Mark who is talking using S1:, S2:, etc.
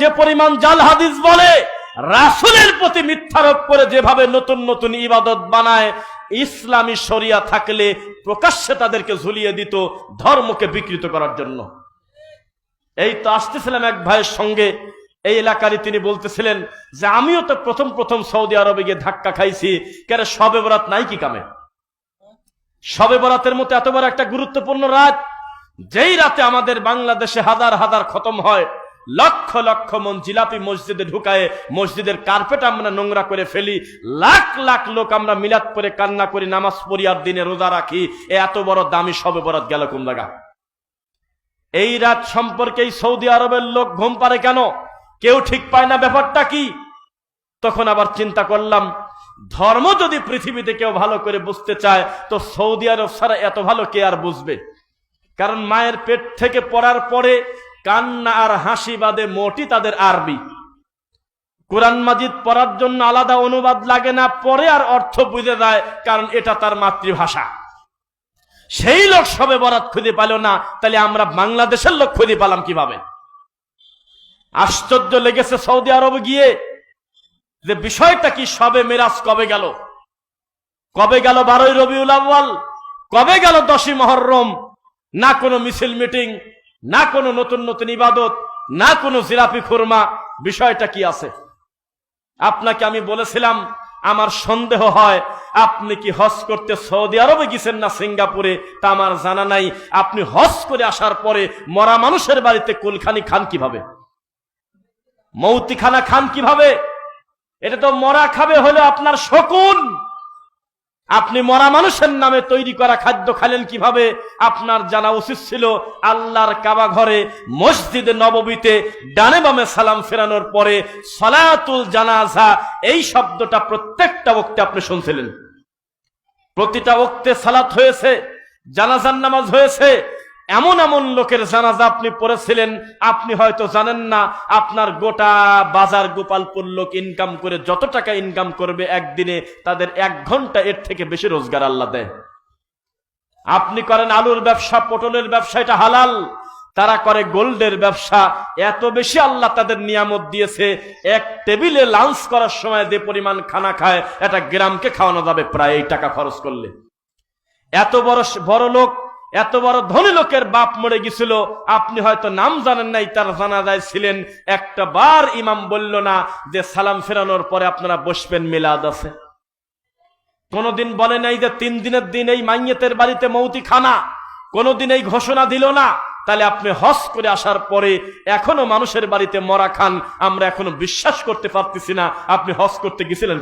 S1: যে পরিমাণ জাল হাদিস বলে, রাসুলের প্রতি মিথ্যারোপ করে যেভাবে নতুন নতুন ইবাদত বানায়, ইসলামী শরিয়া থাকলে প্রকাশ্যে তাদেরকে ঝুলিয়ে দিত ধর্মকে বিকৃত করার জন্য। এই তো আসতেছিলাম এক ভাইয়ের সঙ্গে, এই এলাকারই তিনি বলতেছিলেন যে, আমিও তো প্রথম প্রথম সৌদি আরবে গিয়ে ধাক্কা খাইছি কেন সবে বরাত নাই কি কামে? সবে বরাতের মতো এত বড় একটা গুরুত্বপূর্ণ রাত, যেই রাতে আমাদের বাংলাদেশে হাজার হাজার খতম হয় লক্ষ লক্ষ মন জিলাপি মসজিদে ঢুকায় মসজিদের কার্পেট আমরা নোংরা করে ফেলি। লাখ লাখ লোক আমরা মিলাদ পরে কান্না করি, নামাজ পড়ি আর দিনে রোজা রাখি। এ এত বড় দামি সবে বরাত গেল কোন জায়গা? এই রাত সম্পর্কে সৌদি আরবের লোক ঘুম পারে কেন? কেউ ঠিক পায় না ব্যাপারটা কি? তখন আবার চিন্তা করলাম, ধর্ম যদি পৃথিবীতে কেউ ভালো করে বুঝতে চায়, তো সৌদি আরব সারা এত ভালো কে আর বুঝবে? কারণ মায়ের পেট থেকে পড়ার পরে কান্না আর হাসি বাদে মোটি তাদের আরবি। কোরআন মাজিদ পড়ার জন্য আলাদা অনুবাদ লাগে না, পরে আর অর্থ বুঝে যায়, কারণ এটা তার মাতৃভাষা। সেই লোক সবে বরাত খুঁজে পেল না, তাহলে আমরা বাংলাদেশের লোক খুঁজে পেলাম কীভাবে? আশ্চর্য লেগেছে সৌদি আরবে গিয়ে যে বিষয়টা কি সবে মেরাজ কবে গেল? কবে গেল বারোই রবিউল আউ্বাল কবে গেল দশই মহরম? না কোনো মিছিল মিটিং না কোনো নতুন নতুন ইবাদত, না কোনো জিলাপি খুরমা, বিষয়টা কি আছে? আপনাকে আমি বলেছিলাম, আমার সন্দেহ হয়, আপনি কি হজ করতে সৌদি আরবে গেছেন না সিঙ্গাপুরে? তা আমার জানা নাই। আপনি হজ করে আসার পরে মরা মানুষের বাড়িতে কুলখানি খান কীভাবে? মৌতিখানা খান কীভাবে? এটা তো মরা খাবে হলো আপনার শকুন! আপনি মরা মানুষের নামে তৈরি করা খাদ্য খালেন কীভাবে? আপনার জানা উচিত ছিল আল্লাহর কাবা ঘরে মসজিদে নববীতে ডানে বামে সালাম ফেরানোর পরে সলাতুল জানাজা, এই শব্দটা প্রত্যেকটা বক্তে আপনি শুনছিলেন। প্রতিটা বক্তে সালাত হয়েছে, জানাজার নামাজ হয়েছে এমন এমন লোকের জানাজা আপনি পড়েছিলেন, আপনি হয়তো জানেন না, আপনার গোটা বাজার গোপালপুর লোক ইনকাম করে যত টাকা ইনকাম করবে একদিনে, তাদের এক ঘণ্টা এর থেকে বেশি রোজগার আল্লাহ দেয়। আপনি করেন আলুর ব্যবসা, পটলের ব্যবসা, এটা হালাল। তারা করে গোল্ডের ব্যবসা। এত বেশি আল্লাহ তাদের নিয়ামত দিয়েছে, এক টেবিলে লাঞ্চ করার সময় যে পরিমাণ খানা খায়, এটা গ্রামকে খাওয়ানো যাবে প্রায় এই টাকা খরচ করলে। এত বড় বড় লোক এত বড় ধনী লোকের বাপ মরে গেছিল, আপনি হয়তো নাম জানেন নাই, তার জানাজায় ছিলেন। একটা বার ইমাম বলল না যে সালাম ফেরানোর পরে আপনারা বসবেন, মিলাদ আছে। কোনদিন বলে নাই যে তিন দিনের দিন এই মাইয়েতের বাড়িতে মৌতি খানা কোনদিন এই ঘোষণা দিল না। তাহলে আপনি হজ করে আসার পরে এখনও মানুষের বাড়িতে মরা খান, আমরা এখনও বিশ্বাস করতে পারতেছি না, আপনি হজ করতে গেছিলেন।